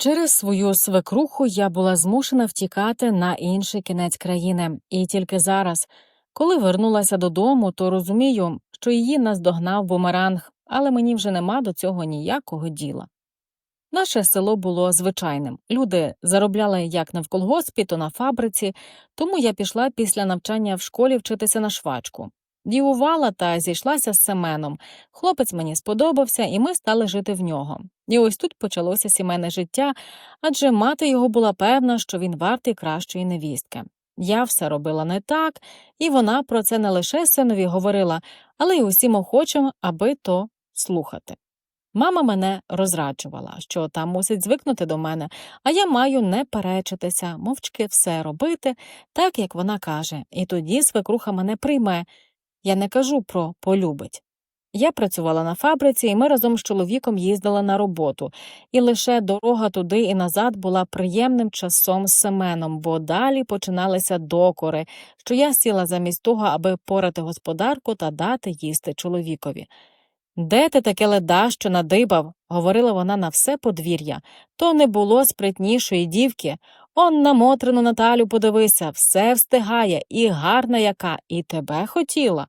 Через свою свекруху я була змушена втікати на інший кінець країни, і тільки зараз, коли вернулася додому, то розумію, що її наздогнав бумеранг, але мені вже нема до цього ніякого діла. Наше село було звичайним. Люди заробляли як не в колгоспі, то на фабриці, тому я пішла після навчання в школі вчитися на швачку. Дівувала та зійшлася з Семеном. Хлопець мені сподобався, і ми стали жити в нього. І ось тут почалося сімейне життя, адже мати його була певна, що він вартий кращої невістки. Я все робила не так, і вона про це не лише синові говорила, але й усім охочим, аби то слухати. Мама мене розраджувала, що там мусить звикнути до мене, а я маю не перечитися, мовчки все робити, так як вона каже, і тоді свекруха мене прийме. Я не кажу про полюбить. Я працювала на фабриці, і ми разом з чоловіком їздили на роботу, і лише дорога туди і назад була приємним часом з Семеном, бо далі починалися докори, що я сіла замість того, аби порати господарку та дати їсти чоловікові. Де ти таке леда, що надибав? говорила вона на все подвір'я. То не було спритнішої дівки. Он на Мотрину Наталю подивися, все встигає, і гарна яка, і тебе хотіла.